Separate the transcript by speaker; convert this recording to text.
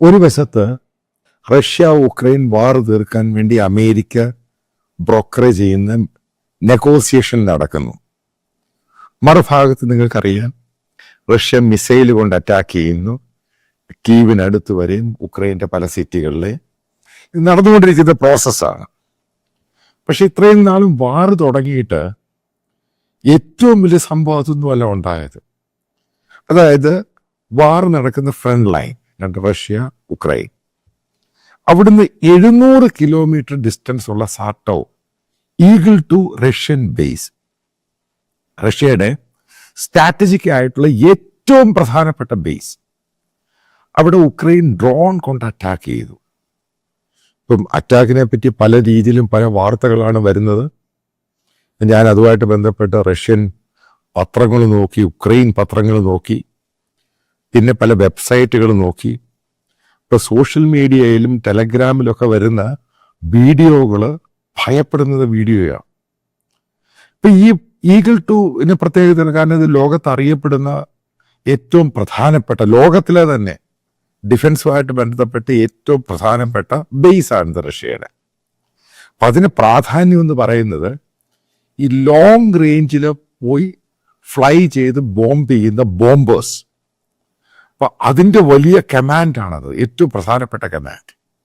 Speaker 1: ഒരു വശത്ത് Russia Ukraine വാർ തീർക്കാൻ വേണ്ടി അമേരിക്ക ബ്രോക്കറേജ് ചെയ്യുന്ന നെഗോസിയേഷൻ നടക്കുന്നു. മറുഭാഗത്ത് നിങ്ങൾക്കറിയാം റഷ്യ മിസൈൽ കൊണ്ട് അറ്റാക്ക് ചെയ്യുന്നു. കീവിനടുത്ത് വരെയും ഉക്രൈന്റെ പല സിറ്റികളിലെ ഇത് നടന്നുകൊണ്ടിരിക്കുന്ന പ്രോസസ്സാണ് പക്ഷെ ഇത്രയും നാളും വാർ തുടങ്ങിയിട്ട് ഏറ്റവും വലിയ സംഭവത്തൊന്നുമല്ല ഉണ്ടായത്. അതായത് വാർ നടക്കുന്ന ഫ്രണ്ട് ലൈൻ രണ്ട് റഷ്യ ഉക്രൈൻ. അവിടുന്ന് എഴുന്നൂറ് കിലോമീറ്റർ ഡിസ്റ്റൻസ് ഉള്ള സാട്ടോ ഈഗിൾ ടു റഷ്യൻ ബേസ് റഷ്യയുടെ സ്ട്രാറ്റജിക് ആയിട്ടുള്ള ഏറ്റവും പ്രധാനപ്പെട്ട ബേസ് അവിടെ ഉക്രൈൻ ഡ്രോൺ കൊണ്ട് അറ്റാക്ക് ചെയ്തു. ഇപ്പം അറ്റാക്കിനെ പറ്റി പല രീതിയിലും പല വാർത്തകളാണ് വരുന്നത്. ഞാൻ അതുമായിട്ട് ബന്ധപ്പെട്ട റഷ്യൻ പത്രങ്ങൾ നോക്കി ഉക്രൈൻ പത്രങ്ങൾ നോക്കി പിന്നെ പല വെബ്സൈറ്റുകൾ നോക്കി. ഇപ്പൊ സോഷ്യൽ മീഡിയയിലും ടെലഗ്രാമിലൊക്കെ വരുന്ന വീഡിയോകൾ ഭയപ്പെടുന്നത് വീഡിയോയാണ്. ഇപ്പൊ ഈ ഈഗിൾ ടു പ്രത്യേകത കാരണം ഇത് ലോകത്ത് അറിയപ്പെടുന്ന ഏറ്റവും പ്രധാനപ്പെട്ട ലോകത്തിലെ തന്നെ ഡിഫൻസുമായിട്ട് ബന്ധപ്പെട്ട് ഏറ്റവും പ്രധാനപ്പെട്ട ബേസ് ആണ് റഷ്യയുടെ. അപ്പൊ അതിന് പ്രാധാന്യം എന്ന് പറയുന്നത് ഈ ലോങ് റേഞ്ചിൽ പോയി ഫ്ലൈ ചെയ്ത് ബോംബ് ചെയ്യുന്ന ബോംബേഴ്സ് അപ്പൊ അതിന്റെ വലിയ കമാൻഡാണത്. ഏറ്റവും പ്രധാനപ്പെട്ട കമാൻഡ്.